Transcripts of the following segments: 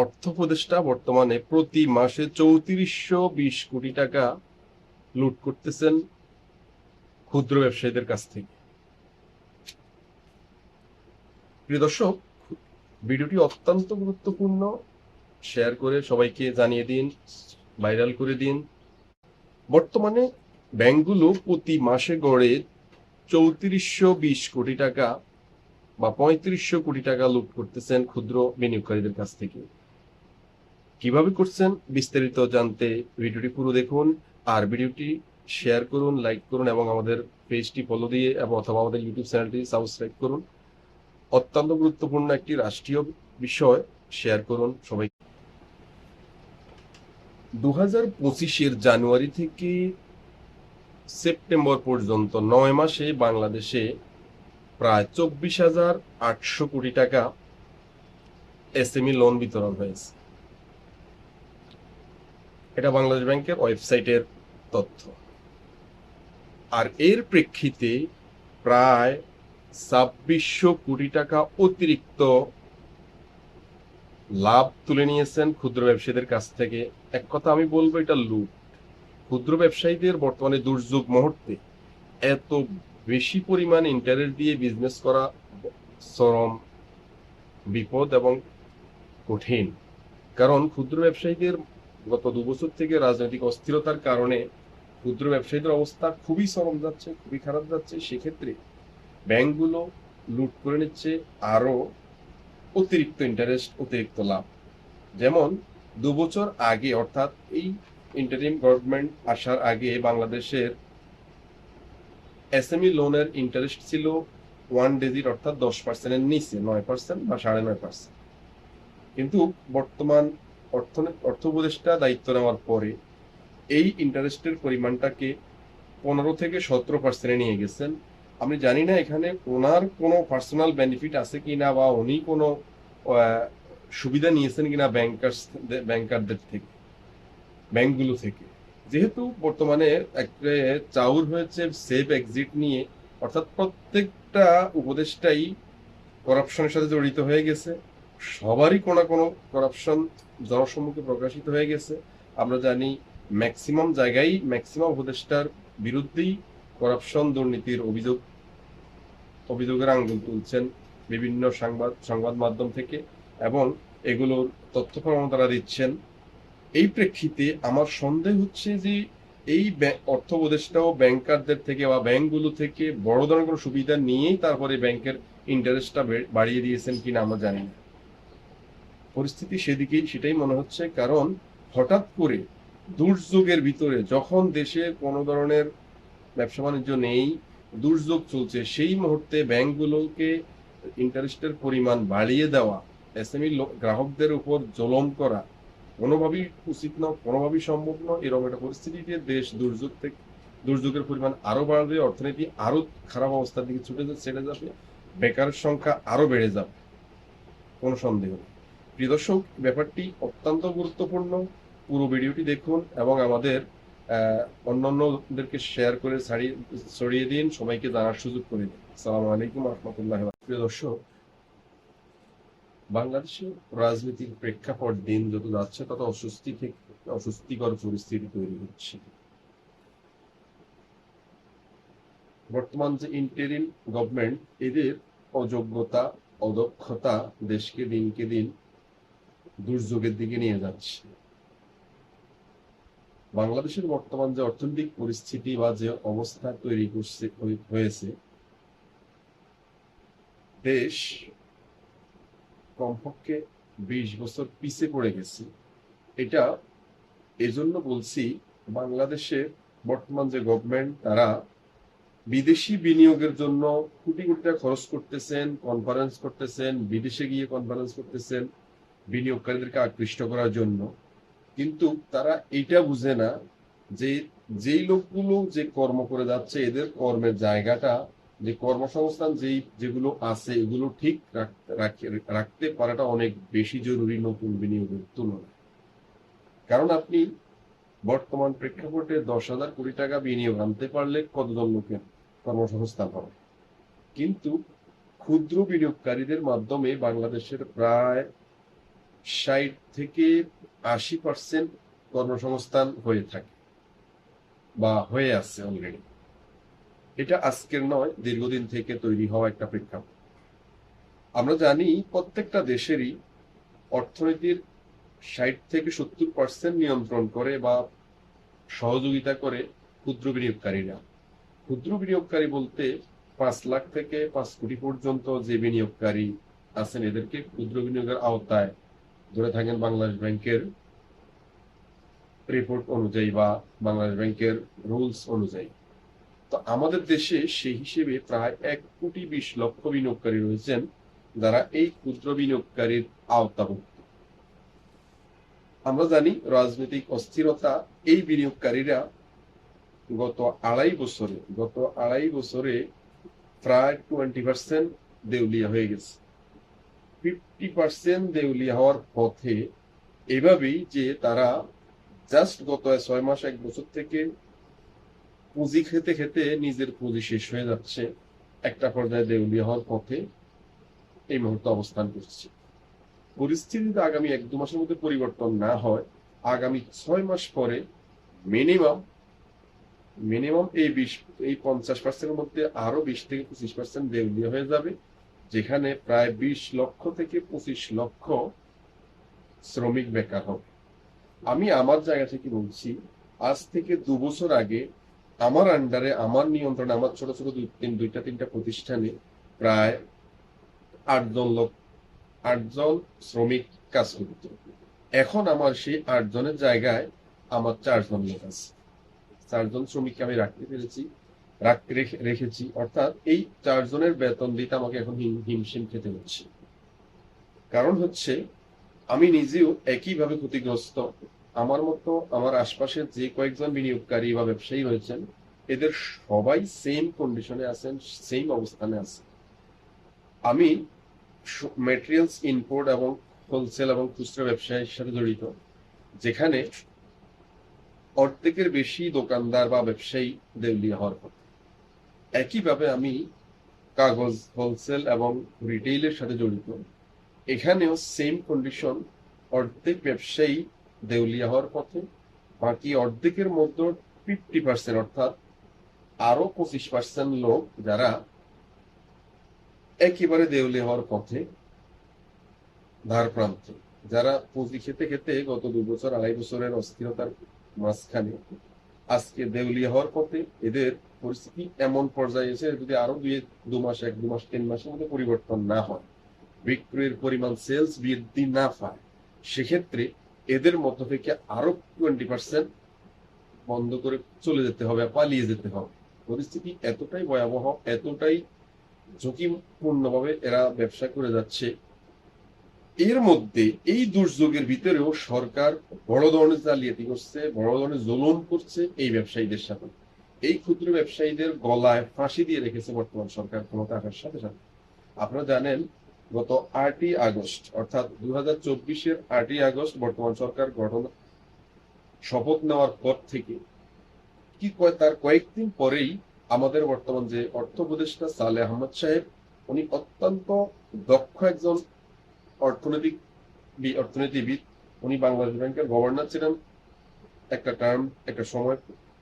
অর্থ উপদেষ্টা বর্তমানে প্রতি মাসে চৌত্রিশশো বিশ কোটি টাকা লুট করতেছেন ক্ষুদ্র ব্যবসায়ীদের কাছ থেকে। প্রিয় দর্শক, ভিডিওটি অত্যন্ত গুরুত্বপূর্ণ। শেয়ার করে সবাইকে জানিয়ে দিন, ভাইরাল করে দিন। বর্তমানে ব্যাংকগুলো প্রতি মাসে গড়ে চৌত্রিশশো বিশ কোটি টাকা বা পঁয়ত্রিশশো কোটি টাকা লুট করতেছেন ক্ষুদ্র বিনিয়োগকারীদের কাছ থেকে। কীভাবে করছেন বিস্তারিত জানতে ভিডিওটি পুরো দেখুন, আর ভিডিওটি শেয়ার করুন লাইক করুন, এবং আমাদের পেজটি ফলো দিয়ে এবং অথবা আমাদের ইউটিউব চ্যানেলটি সাবস্ক্রাইব করুন। অত্যন্ত গুরুত্বপূর্ণ একটি রাষ্ট্রীয় বিষয় শেয়ার করুন সবাই। দু হাজার পঁচিশের জানুয়ারি থেকে সেপ্টেম্বর পর্যন্ত নয় মাসে বাংলাদেশে প্রায় চব্বিশ হাজার আটশো কোটি টাকা এসএমই লোন বিতরণ হয়েছে। এটা বাংলাদেশ ব্যাংকের ওয়েবসাইটের তথ্য। আর এর প্রেক্ষিতে প্রায় ছাব্বিশশো কোটি টাকা অতিরিক্ত লাভ তুলে নিয়েছেন ক্ষুদ্র ব্যবসায়ীদের কাছ থেকে। এক কথা আমি বলব, এটা লুট। ক্ষুদ্র ব্যবসায়ীদের বর্তমানে দুর্যোগ মুহূর্তে এত বেশি পরিমাণ ইন্টারেস্ট দিয়ে বিজনেস করা চরম বিপদ এবং কঠিন। কারণ ক্ষুদ্র ব্যবসায়ীদের গত দু বছর থেকে রাজনৈতিক অস্থিরতার কারণে ক্ষুদ্র ব্যবসায়ীদের অবস্থা খুবই চরম যাচ্ছে, খুবই খারাপ যাচ্ছে। সেক্ষেত্রে ব্যাংকগুলো লুট করে নিচ্ছে আরও অতিরিক্ত ইন্টারেস্ট অতিরিক্ত লাভ। যেমন, দু বছর আগে, অর্থাৎ এই ইন্টারিম গভর্নমেন্ট আসার আগে বাংলাদেশের এসএমই লোনের ইন্টারেস্ট ছিল ওয়ান ডিজিট অর্থাৎ দশ পার্সেন্টের নিচে, নয় পার্সেন্ট বা সাড়ে নয় পার্সেন্ট কিন্তু বর্তমান অর্থনীতি অর্থ উপদেষ্টা দায়িত্ব নেওয়ার পরে এই ইন্টারেস্টের পরিমাণটাকে পনেরো থেকে সতেরো পার্সেন্টে নিয়ে গেছেন। আমি জানি না এখানে ওনার কোনো পার্সোনাল বেনিফিট আছে কিনা বা উনি কোনো সুবিধা নিয়েছেন কিনা ব্যাংকার্স ব্যাংকারদের থেকে ব্যাংকগুলো থেকে। যেহেতু বর্তমানে একটা চাউর হয়েছে সেফ এক্সিট নিয়ে, অর্থাৎ প্রত্যেকটা উপদেষ্টাই করাপশনের সাথে জড়িত হয়ে গেছে। সবারই কোনো না কোনো করাপশন জনসম্মুখে প্রকাশিত হয়ে গেছে। আমরা জানি ম্যাক্সিমাম জায়গায় ম্যাক্সিমাম উপদেষ্টার বিরুদ্ধেই করাপশন দুর্নীতির অভিযোগ, অভিযোগের আঙ্গুল তুলছেন বিভিন্ন সংবাদ সংবাদ মাধ্যম থেকে এবং এগুলোর তথ্য প্রমাণ তারা দিচ্ছেন। এই প্রেক্ষিতে আমার সন্দেহ হচ্ছে যে এই অর্থ উপদেষ্টাও ব্যাংকারদের থেকে বা ব্যাংকগুলো থেকে বড় ধরনের কোনো সুবিধা নিয়েই তারপরে ব্যাংকের ইন্টারেস্টটা বাড়িয়ে দিয়েছেন কিনা আমরা জানি না। পরিস্থিতি সেদিকেই, সেটাই মনে হচ্ছে। কারণ হঠাৎ করে দুর্যোগের ভিতরে যখন দেশে কোনো ধরনের ব্যবসা বাণিজ্য নেই, দুর্যোগ চলছে, সেই মুহূর্তে ব্যাংকগুলোকে ইন্টারেস্টের পরিমাণ বাড়িয়ে দেওয়া, এসএমই গ্রাহকদের উপর জলম করা, কোনোভাবেই উচিত নয়, কোনোভাবেই সম্ভব নয়, এরকম একটা পরিস্থিতিতে দেশ দুর্যোগ থেকে, দুর্যোগের পরিমাণ আরও বাড়বে, অর্থনীতি আরও খারাপ অবস্থার দিকে ছুটে ছেড়ে যাবে, বেকারের সংখ্যা আরও বেড়ে যাবে, কোনো সন্দেহ নেই। প্রিয় দর্শক, ব্যাপারটি অত্যন্ত গুরুত্বপূর্ণ। পুরো ভিডিওটি দেখুন এবং আমাদের অন্যান্যদেরকে শেয়ার করে ছাড়িয়ে দিন, সবাইকে জানার সুযোগ করে দিন। আসসালামু আলাইকুম রহমতুল্লাহ প্রিয় দর্শক, বাংলাদেশের রাজনীতির প্রেক্ষাপট দিন যত যাচ্ছে, তত অস্বস্তি থেকে, অস্বস্তিকর পরিস্থিতি তৈরি হচ্ছে। বর্তমান যে ইন্টেরিম গভর্নমেন্ট এদের অযোগ্যতা, অদক্ষতা দেশকে দিনকে দিন দুর্যোগের দিকে নিয়ে যাচ্ছে। বাংলাদেশের বর্তমান যে অর্থনৈতিক পরিস্থিতি বা যে অবস্থা তৈরি করছে হয়েছে, দেশ কমপক্ষে বিশ বছর পিছে পড়ে গেছে। এটা এজন্য বলছি বাংলাদেশের বর্তমান যে গভর্নমেন্ট তারা বিদেশি বিনিয়োগের জন্য কোটি কোটি টাকা খরচ করতেছেন কনফারেন্স করতেছেন, বিদেশে গিয়ে কনফারেন্স করতেছেন। বিনিয়োগকারীদেরকে আকৃষ্ট করার জন্য। কিন্তু তারা এটা বুঝে না যে যেই লোকগুলো যে কর্ম করে যাচ্ছে, এদের কর্মের জায়গাটা, যে কর্মসংস্থান যেই যেগুলো আছে, এগুলো ঠিক রাখতে পারাটা অনেক বেশি জরুরি নতুন বিনিয়োগের তুলনায়। কারণ আপনি বর্তমান প্রেক্ষাপটে দশ হাজার কোটি টাকা বিনিয়োগ আনতে পারলে কতজন লোকের কর্মসংস্থান হবে? কিন্তু ক্ষুদ্র বিনিয়োগকারীদের মাধ্যমে বাংলাদেশের প্রায় ষাট থেকে আশি পার্সেন্ট কর্মসংস্থান হয়ে থাকে বা হয়ে আছে অলরেডি এটা আজকের নয়, দীর্ঘদিন থেকে তৈরি হওয়া একটা প্রেক্ষাপট। আমরা জানি প্রত্যেকটা দেশেরই অর্থনীতির ষাট থেকে সত্তর পার্সেন্ট নিয়ন্ত্রণ করে বা সহযোগিতা করে ক্ষুদ্র বিনিয়োগকারীরা। ক্ষুদ্র বিনিয়োগকারী বলতে পাঁচ লাখ থেকে পাঁচ কোটি পর্যন্ত যে বিনিয়োগকারী আছেন, এদেরকে ক্ষুদ্র বিনিয়োগের আওতায় ধরে থাকেন বাংলাদেশ ব্যাংকের রিপোর্ট অনুযায়ী বা বাংলাদেশ ব্যাংকের রুলস অনুযায়ী। তো আমাদের দেশে সেই হিসেবে প্রায় এক কোটি বিশ লক্ষ বিনিয়োগকারী রয়েছেন যারা এই ক্ষুদ্র বিনিয়োগকারীর আওতাভুক্ত। আমরা জানি রাজনৈতিক অস্থিরতা এই বিনিয়োগকারীরা গত আড়াই বছরে, গত আড়াই বছরে প্রায় টোয়েন্টি পার্সেন্ট দেউলিয়া হয়ে গেছে। ফিফটি পার্সেন্ট দেউলিয়া হওয়ার পথে এভাবেই যে তারা জাস্ট গত ছয় মাস, এক বছর থেকে পুঁজি খেতে খেতে নিজের পুঁজি শেষ হয়ে যাচ্ছে। একটা পর্যায়ে দেউলিয়া হওয়ার পথে এই মুহূর্তে অবস্থান করছে। পরিস্থিতিতে আগামী এক দু মাসের মধ্যে পরিবর্তন না হয়, আগামী ছয় মাস পরে মিনিমাম মিনিমাম এই বিশ, এই পঞ্চাশ পার্সেন্টের মধ্যে আরও বিশ থেকে পঁচিশ পার্সেন্ট দেউলিয়া হয়ে যাবে। যেখানে প্রায় বিশ লক্ষ থেকে পঁচিশ লক্ষ শ্রমিক বেকার হবে। আমি আমার জায়গা থেকে বলছি, আজ থেকে দু বছর আগে আমার আন্ডারে আমার নিয়ন্ত্রণে, আমার ছোট ছোট দুই, তিন, দুইটা, তিনটা প্রতিষ্ঠানে প্রায় আটজন লোক, আটজন শ্রমিক কাজ করত। এখন আমার সেই আটজনের জায়গায় আমার চারজন লোক আছে। চারজন শ্রমিককে আমি রাখতে পেরেছি। রেখেছি। অর্থাৎ এই চারজনের বেতন দিতে আমাকে এখন হিমশিম খেতে হচ্ছে। কারণ হচ্ছে, আমি নিজেও একইভাবে ক্ষতিগ্রস্ত। আমার মতো আমার আশপাশের যে কয়েকজন বিনিয়োগকারী বা ব্যবসায়ী রয়েছেন, এদের সবাই সেম কন্ডিশনে আছেন সেম অবস্থানে আছে। আমি মেটেরিয়ালস ইম্পোর্ট এবং হোলসেল এবং খুচরা ব্যবসায়ের সাথে জড়িত, যেখানে অর্ধেকের বেশি দোকানদার বা ব্যবসায়ী দেউলিয়া হওয়ার কথা। একইভাবে আমি কাগজ, হোলসেল এবং রিটেইলের সাথে জড়িত। এখানেও সেম কন্ডিশন অর্ধেক ব্যবসায়ী দেউলিয়া হওয়ার পথে, বাকি অর্ধেকের মধ্যে ফিফটি পার্সেন্ট অর্থাৎ আরও পঁচিশ পার্সেন্ট লোক যারা একেবারে দেউলিয়া হওয়ার পথে ধার প্রান্তে যারা পুঁজি খেতে খেতে গত দুই বছর আড়াই বছরের অস্থিরতার মাঝখানে আজকে দেউলিয়া হওয়ার পথে এদের পরিস্থিতি এমন পর্যায়ে এসে যদি আরও দুই, দু মাস, এক, দু মাস, তিন মাসের মধ্যে পরিবর্তন না হয়, বিক্রয়ের পরিমাণ সেলস বৃদ্ধি না পায়, সেক্ষেত্রে এদের মধ্য থেকে আরও টোয়েন্টি পার্সেন্ট বন্ধ করে চলে যেতে হবে, পালিয়ে যেতে হবে। পরিস্থিতি এতটাই ভয়াবহ, এতটাই ঝুঁকিপূর্ণভাবে এরা ব্যবসা করে যাচ্ছে এর মধ্যে এই দুর্যোগের ভিতরেও সরকার বড় ধরনের জালিয়াতি করছে, বড় ধরনের জুলুম করছে এই ব্যবসায়ীদের সাথে। এই ক্ষুদ্র ব্যবসায়ীদের গলায় ফাঁসি দিয়ে রেখেছে বর্তমান সরকার ক্ষমতা আসার সাথে সাথে। আপনারা জানেন, গত আটই আগস্ট, অর্থাৎ দু হাজার চব্বিশের আটই আগস্ট বর্তমান সরকার গঠন শপথ নেওয়ার পর থেকে কি তার কয়েকদিন পরেই আমাদের বর্তমান যে অর্থ উপদেষ্টা সালে আহমদ সাহেব, উনি অত্যন্ত দক্ষ একজন অর্থনৈতিক অর্থনীতিবিদ। উনি বাংলাদেশ ব্যাংকের গভর্নর ছিলেন। একটা টার্ম একটা সময়,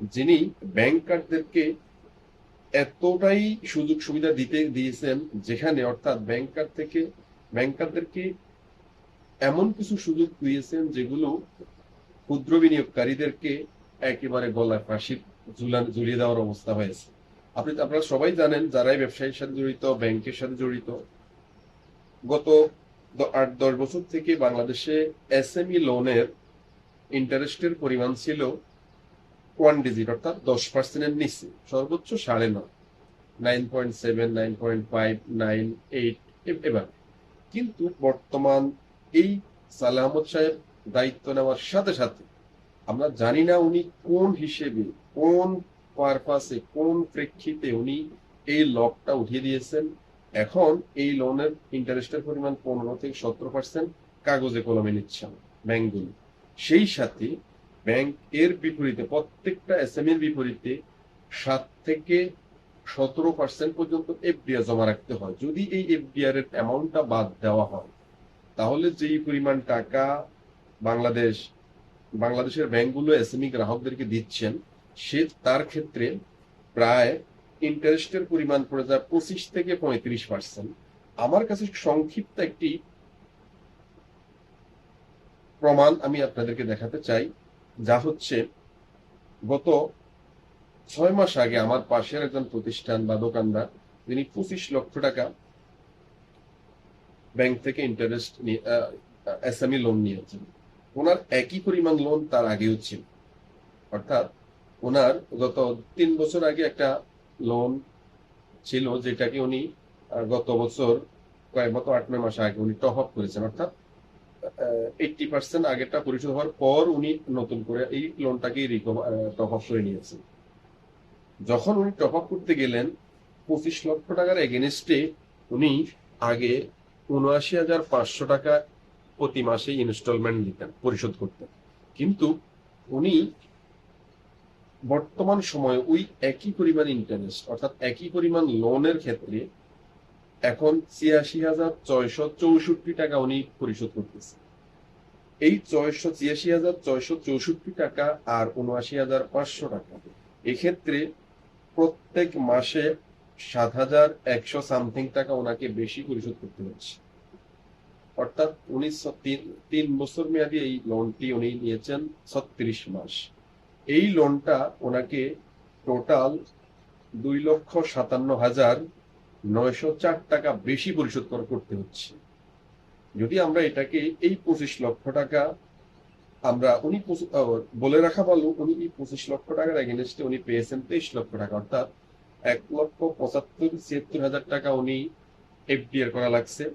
যিনি ব্যাংকারদেরকে এতটাই সুযোগ সুবিধা দিতে, দিয়েছেন, যেখানে অর্থাৎ ব্যাংকার থেকে, ব্যাংকারদেরকে এমন কিছু সুযোগ দিয়েছেন, যেগুলো ক্ষুদ্র বিনিয়োগকারীদেরকে একেবারে গলায় ঝুলান ঝুলিয়ে দেওয়ার অবস্থা হয়েছে। আপনি, আপনারা সবাই জানেন, যারাই ব্যবসায়ীর সাথে জড়িত, ব্যাংকের সাথে জড়িত, গত আট দশ বছর থেকে বাংলাদেশে এসএমই লোনের ইন্টারেস্টের পরিমাণ ছিল ওয়ান ডিজিট অর্থাৎ দশ পার্সেন্টের নিচে। সর্বোচ্চ সাড়ে নয় nine point seven nine point five nine eight এবার। কিন্তু বর্তমান এই সালে আহমদ সাহেব দায়িত্ব নেওয়ার সাথে সাথে আমরা জানি না উনি কোন হিসেবে, কোন পারপাসে কোন প্রেক্ষিতে উনি এই লকটা উঠিয়ে দিয়েছেন। এখন এই লোনের ইন্টারেস্টের পরিমাণ পনেরো থেকে সতেরো পার্সেন্ট কাগজে কলমে নিচ্ছেন ব্যাংকগুলো। সেই সাথে ব্যাংক এর বিপরীতে, প্রত্যেকটা এসএমএ এর বিপরীতে সাত থেকে সতেরো পার্সেন্ট পর্যন্ত এফডিআর জমা রাখতে হয়। যদি এই এফডিআর এর অ্যামাউন্টটা বাদ দেওয়া হয়, তাহলে যেই পরিমাণ টাকা বাংলাদেশ, বাংলাদেশের ব্যাংকগুলো এসএমই গ্রাহকদেরকে দিচ্ছেন, সে তার ক্ষেত্রে প্রায় ইন্টারেস্টের পরিমাণ পড়ে যায় পঁচিশ থেকে পঁয়ত্রিশ পার্সেন্ট। আমার কাছে সংক্ষিপ্ত একটি প্রমাণ আমি আপনাদেরকে দেখাতে চাই, যা হচ্ছে গত ছয় মাস আগে আমার পাশের একজন প্রতিষ্ঠান বা দোকানদার, তিনি পঁচিশ লক্ষ টাকা ব্যাংক থেকে ইন্টারেস্ট এসএমই লোন নিয়েছেন। ওনার একই পরিমাণ লোন তার আগেও ছিল। অর্থাৎ ওনার গত তিন বছর আগে একটা লোন ছিল, যেটাকে উনি গত বছর কয়েক গত আট, নয় মাস আগে উনি টপ আপ করেছেন। অর্থাৎ এইটটি পার্সেন্ট আগেরটা পরিশোধ হওয়ার পর উনি নতুন করে এই লোনটাকে টপ আপ করে নিয়েছেন। যখন উনি টপ আপ করতে গেলেন, পঁচিশ লক্ষ টাকার এগেনস্টে উনি আগে উনআশি হাজার পাঁচশো টাকা প্রতি মাসে ইনস্টলমেন্ট দিতেন, পরিশোধ করতেন। কিন্তু উনি বর্তমান সময়ে ওই একই পরিমাণ ইন্টারেস্ট অর্থাৎ একই পরিমাণ লোনের ক্ষেত্রে এখন ছিয়াশি হাজার ছয়শো চৌষট্টি টাকা উনি পরিশোধ করতেছে। এই ছয়শো ছিয়াশি হাজার ছয়শো চৌষট্টি টাকা আর উনআশি হাজার পাঁচশো টাকা। এক্ষেত্রে প্রত্যেক মাসে সাত হাজার একশো সামথিং টাকা ওনাকে বেশি পরিশোধ করতে হচ্ছে। অর্থাৎ উনি তিন- তিন বছর মেয়াদী এই লোনটি উনি নিয়েছেন ছত্রিশ মাস। এই লোনটা ওনাকে টোটাল দুই লক্ষ সাতান্ন হাজার নয়শো চার টাকা বেশি পরিশোধ কর- করতে হচ্ছে। যদি আমরা এটাকে এই পঁচিশ লক্ষ টাকা আমরা উনি বলে রাখা ভালো, উনি এই পঁচিশ লক্ষ টাকার এগেনস্টে উনি পেয়েছেন তেইশ লক্ষ টাকা, অর্থাৎ এক লক্ষ পঁচাত্তর, ছিয়াত্তর হাজার টাকা উনি এফডিআর করা লাগছে।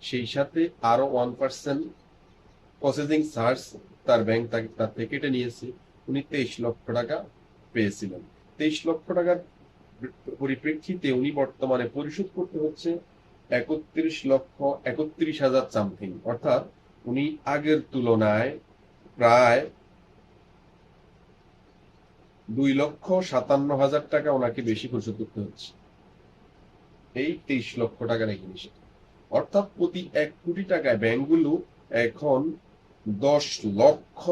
সেই সাথে আরও ওয়ান পার্সেন্ট প্রসেসিং চার্জ তার ব্যাংক তার থেকে কেটে নিয়েছে। উনি তেইশ লক্ষ টাকা পেয়েছিলেন। তেইশ লক্ষ টাকার পরিপ্রেক্ষিতে উনি বর্তমানে পরিশোধ করতে হচ্ছে একত্রিশ লক্ষ একত্রিশ হাজার সামথিং। অর্থাৎ উনি আগের তুলনায় প্রায় দুই লক্ষ সাতান্ন হাজার টাকা ওনাকে বেশি পরিশোধ করতে হচ্ছে। এই তেইশ লক্ষ টাকার এই জিনিস। অর্থাৎ প্রতি এক কোটি টাকায় ব্যাংকগুলো এখন দশ লক্ষ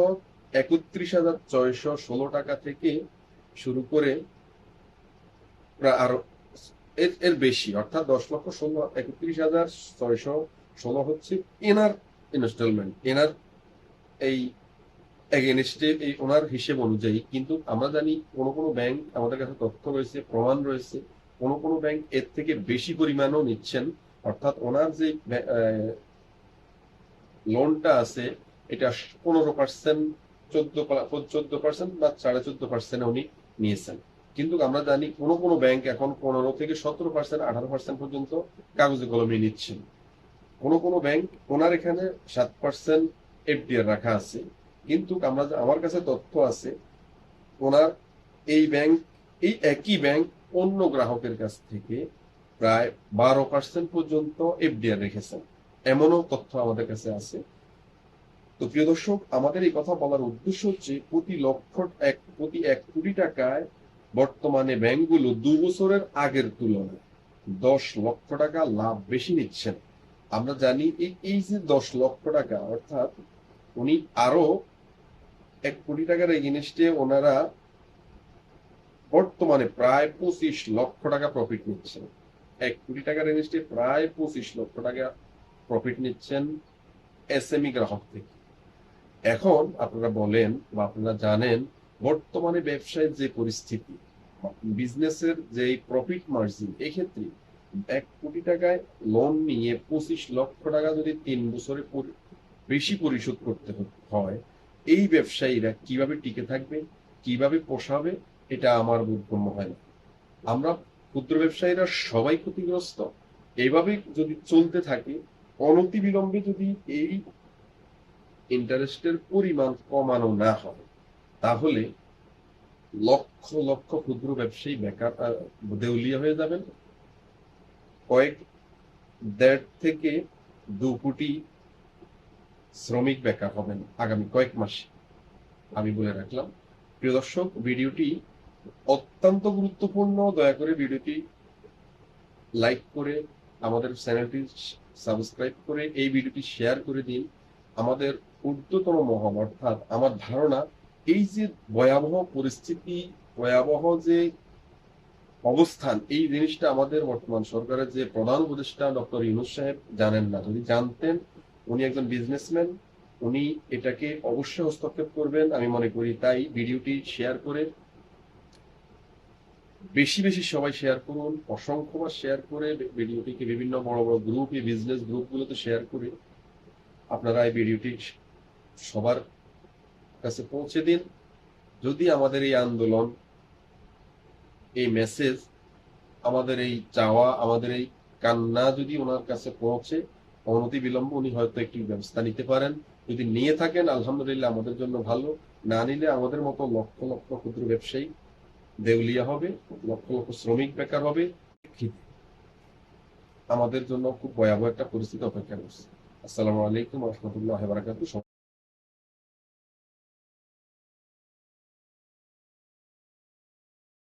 একত্রিশ হাজার ছয়শো ষোলো টাকা থেকে শুরু করে আরও এর এর বেশি, অর্থাৎ দশ লক্ষ ষোলো, একত্রিশ হাজার ছয়শো ষোলো হচ্ছে এনার ইনস্টলমেন্ট এনার এই এগেনস্টে এই ওনার হিসেব অনুযায়ী। কিন্তু আমরা জানি কোনো কোনো ব্যাংক আমাদের কাছে তথ্য রয়েছে, প্রমাণ রয়েছে, কোনো কোনো ব্যাংক এর থেকে বেশি পরিমাণও নিচ্ছেন। অর্থাৎ ওনার যে লোনটা আছে, এটা পনেরো পার্সেন্ট চোদ্দ পার্সেন্ট বা সাড়ে চোদ্দ পার্সেন্ট উনি নিয়েছেন। কিন্তু আমরা জানি কোনো কোনো ব্যাংক এখন পনেরো থেকে সতেরো পার্সেন্ট আঠারো পার্সেন্ট পর্যন্ত কাগজে কলমে নিচ্ছেন। কোনো কোনো ব্যাংক ওনার এখানে সাত পার্সেন্ট এফডিআর রাখা আছে। কিন্তু আমরা আমার কাছে তথ্য আছে, ওনার এই ব্যাংক এই একই ব্যাংক অন্য গ্রাহকের কাছ থেকে প্রায় বারো পার্সেন্ট পর্যন্ত এফডিআর রেখেছেন। এমনও তথ্য আমাদের কাছে আছে। তো প্রিয় দর্শক, আমাদের এই কথা বলার উদ্দেশ্য হচ্ছে প্রতি লক্ষ এক, প্রতি এক কোটি টাকায় বর্তমানে ব্যাংকগুলো দু বছরের আগের তুলনায় দশ লক্ষ টাকা লাভ বেশি নিচ্ছেন আমরা জানি এই যে দশ লক্ষ টাকা, অর্থাৎ উনি আরও এক কোটি টাকার এগেনস্টে ওনারা বর্তমানে প্রায় পঁচিশ লক্ষ টাকা প্রফিট নিচ্ছেন। এক কোটি টাকার এগেনস্টে প্রায় পঁচিশ লক্ষ টাকা প্রফিট নিচ্ছেন এস এম এসএমই গ্রাহক থেকে। এখন আপনারা বলেন বা আপনারা জানেন, বর্তমানে ব্যবসায়ের যে পরিস্থিতি বিজনেসের যে প্রফিট মার্জিন এক্ষেত্রে এক কোটি টাকায় লোন নিয়ে পঁচিশ লক্ষ টাকা যদি তিন বছরে বেশি পরিশোধ করতে হয়, এই ব্যবসায়ীরা কীভাবে টিকে থাকবে, কীভাবে পোষাবে, এটা আমার বোধগম্য হয় না। আমরা ক্ষুদ্র ব্যবসায়ীরা সবাই ক্ষতিগ্রস্ত। এইভাবে যদি চলতে থাকে, অনতিবিলম্বে যদি এই ইন্টারেস্টের পরিমাণ কমানো না হবে, তাহলে লক্ষ লক্ষ ক্ষুদ্র ব্যবসায়ী বেকার দেউলিয়া হয়ে যাবেন। কয়েক দেড় থেকে দু কোটি শ্রমিক বেকার হবেন আগামী কয়েক মাসে। আমি বলে রাখলাম, প্রিয় দর্শক, ভিডিওটি অত্যন্ত গুরুত্বপূর্ণ। দয়া করে ভিডিওটি লাইক করে আমাদের চ্যানেলটি সাবস্ক্রাইব করে এই ভিডিওটি শেয়ার করে দিন। আমাদের ঊর্ধ্বতন মহল, অর্থাৎ আমার ধারণা, এই যে ভয়াবহ পরিস্থিতি, ভয়াবহ যে অবস্থান, এই জিনিসটা আমাদের বর্তমান সরকারের যে প্রধান উপদেষ্টা ডক্টর ইউনুস সাহেব জানেন না। যদি জানতেন, উনি একজন বিজনেসম্যান উনি এটাকে অবশ্যই হস্তক্ষেপ করবেন। আমি মনে করি তাই ভিডিওটি শেয়ার করে বেশি বেশি সবাই শেয়ার করুন, অসংখ্যবার শেয়ার করে, ভিডিওটিকে বিভিন্ন বড় বড় গ্রুপ বিজনেস গ্রুপগুলোতে শেয়ার করে আপনারা এই ভিডিওটি সবার কাছে পৌঁছে দিন। যদি আমাদের এই আন্দোলন, এই মেসেজ আমাদের এই চাওয়া, আমাদের এই কান্না যদি ওনার কাছে পৌঁছে, অনতি বিলম্ব উনি হয়তো একটি ব্যবস্থা নিতে পারেন। যদি নিয়ে থাকেন, আলহামদুলিল্লাহ আমাদের জন্য ভালো। না নিলে আমাদের মতো লক্ষ লক্ষ ক্ষুদ্র ব্যবসায়ী দেউলিয়া হবে, লক্ষ লক্ষ শ্রমিক বেকার হবে। আমাদের জন্য খুব ভয়াবহ একটা পরিস্থিতি অপেক্ষা করছে। আসসালামু আলাইকুম রহমতুল্লাহ বারাকাতু